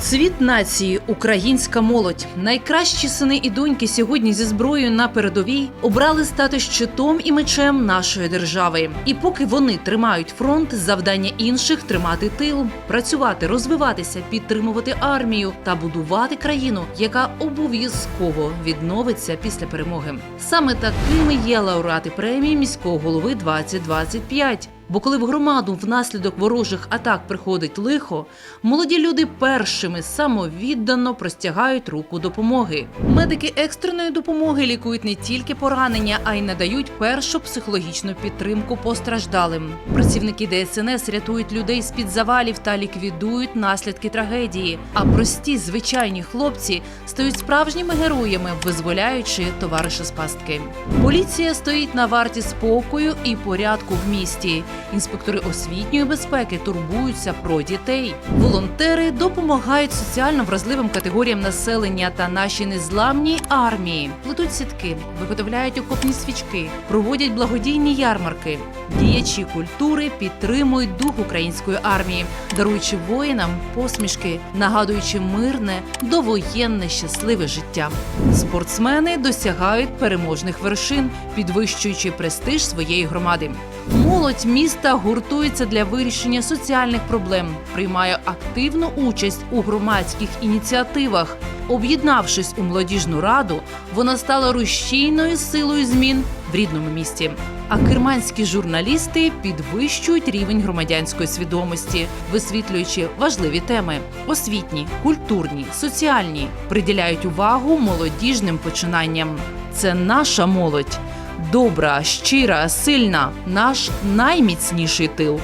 Цвіт нації, українська молодь. Найкращі сини і доньки сьогодні зі зброєю на передовій обрали стати щитом і мечем нашої держави. І поки вони тримають фронт, завдання інших тримати тил, працювати, розвиватися, підтримувати армію та будувати країну, яка обов'язково відновиться після перемоги. Саме такими є лауреати премії міського голови 2025. Бо коли в громаду внаслідок ворожих атак приходить лихо, молоді люди першими самовіддано простягають руку допомоги. Медики екстреної допомоги лікують не тільки поранення, а й надають першу психологічну підтримку постраждалим. Працівники ДСНС рятують людей з під завалів та ліквідують наслідки трагедії. А прості звичайні хлопці стають справжніми героями, визволяючи товариша з пастки. Поліція стоїть на варті спокою і порядку в місті. Інспектори освітньої безпеки турбуються про дітей. Волонтери допомагають соціально вразливим категоріям населення та нашій незламній армії. Плетуть сітки, виготовляють окопні свічки, проводять благодійні ярмарки. Діячі культури підтримують дух української армії, даруючи воїнам посмішки, нагадуючи мирне, довоєнне щасливе життя. Спортсмени досягають переможних вершин, підвищуючи престиж своєї громади. Молодь міста гуртується для вирішення соціальних проблем, приймає активну участь у громадських ініціативах. Об'єднавшись у молодіжну раду, вона стала рушійною силою змін в рідному місті. А керманські журналісти підвищують рівень громадянської свідомості, висвітлюючи важливі теми: освітні, культурні, соціальні, приділяють увагу молодіжним починанням. Це наша молодь. Добра, щира, сильна, наш найміцніший тил.